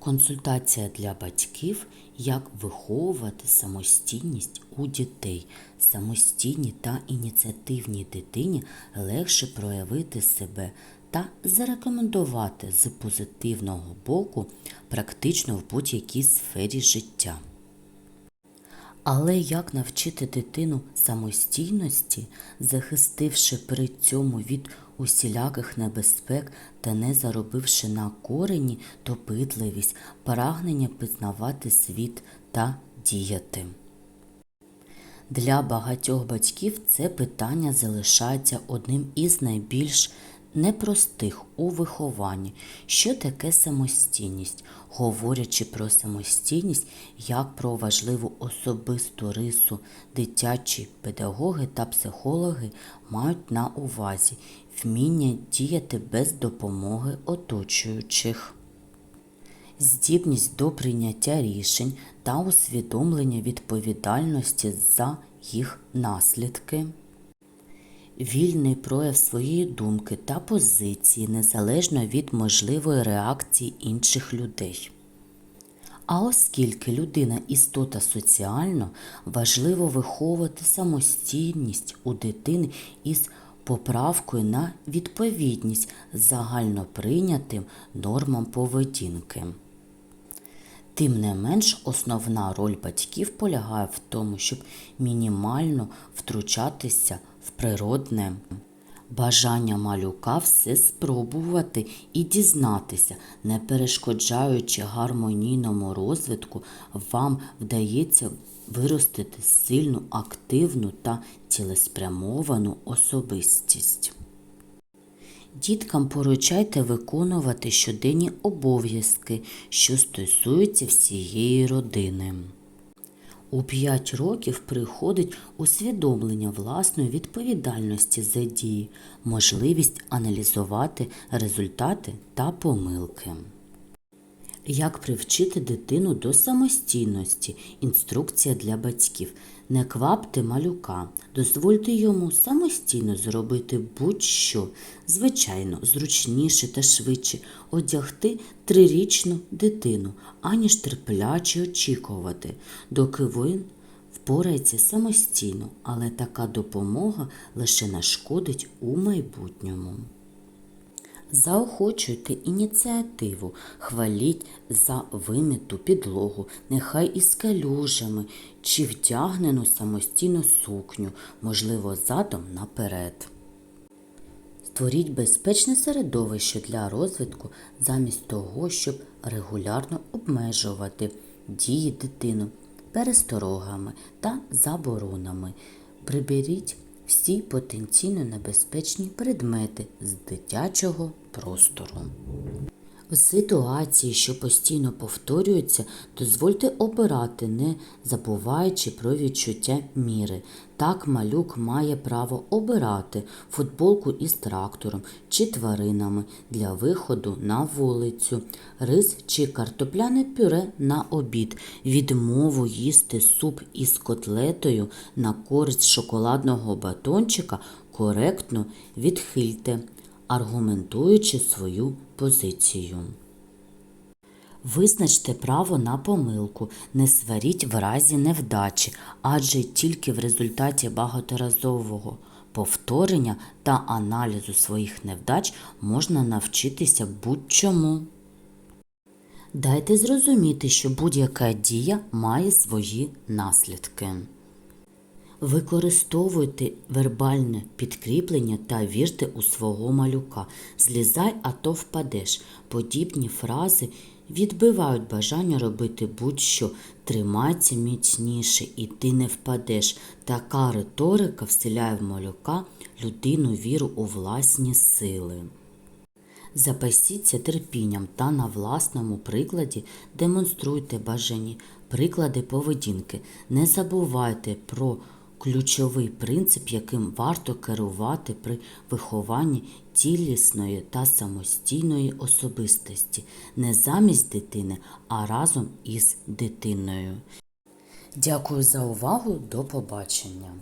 Консультація для батьків, як виховувати самостійність у дітей. Самостійній та ініціативній дитині легше проявити себе та зарекомендувати з позитивного боку практично в будь-якій сфері життя. Але як навчити дитину самостійності, захистивши при цьому від усіляких небезпек та не заробивши на корені допитливість, прагнення пізнавати світ та діяти? Для багатьох батьків це питання залишається одним із найбільш непростих у вихованні. Що таке самостійність? Говорячи про самостійність як про важливу особисту рису, дитячі педагоги та психологи мають на увазі вміння діяти без допомоги оточуючих здібність до прийняття рішень та усвідомлення відповідальності за їх наслідки, вільний прояв своєї думки та позиції незалежно від можливої реакції інших людей. А оскільки людина істота соціально, важливо виховувати самостійність у дитини із поправкою на відповідність загальноприйнятим нормам поведінки. Тим не менш, основна роль батьків полягає в тому, щоб мінімально втручатися природне бажання малюка все спробувати і дізнатися, не перешкоджаючи гармонійному розвитку, вам вдається виростити сильну, активну та цілеспрямовану особистість. Діткам поручайте виконувати щоденні обов'язки, що стосуються всієї родини. У 5 років приходить усвідомлення власної відповідальності за дії, можливість аналізувати результати та помилки. Як привчити дитину до самостійності? Інструкція для батьків. Не квапте малюка, дозвольте йому самостійно зробити будь-що, звичайно, зручніше та швидше одягти трирічну дитину, аніж терпляче очікувати, доки він впорається самостійно, але така допомога лише нашкодить у майбутньому. Заохочуйте ініціативу, хваліть за виміту підлогу, нехай із калюжами чи втягнену самостійну сукню, можливо, задом наперед. Створіть безпечне середовище для розвитку замість того, щоб регулярно обмежувати дії дитину пересторогами та заборонами. Приберіть всі потенційно небезпечні предмети з дитячого простору. В ситуації, що постійно повторюються, дозвольте обирати, не забуваючи про відчуття міри. Так малюк має право обирати футболку із трактором чи тваринами для виходу на вулицю, рис чи картопляне пюре на обід, відмову їсти суп із котлетою на користь шоколадного батончика коректно відхильте аргументуючи свою позицію. Визначте право на помилку, не сваріть в разі невдачі, адже тільки в результаті багаторазового повторення та аналізу своїх невдач можна навчитися будь-чому. Дайте зрозуміти, що будь-яка дія має свої наслідки. Використовуйте вербальне підкріплення та вірте у свого малюка. Злізай, а то впадеш. Подібні фрази відбивають бажання робити будь-що. Тримайся міцніше і ти не впадеш. Така риторика вселяє в малюка людину віру у власні сили. Запасіться терпінням та на власному прикладі демонструйте бажані приклади поведінки. Не забувайте про ключовий принцип, яким варто керувати при вихованні цілісної та самостійної особистості, не замість дитини, а разом із дитиною. Дякую за увагу. До побачення!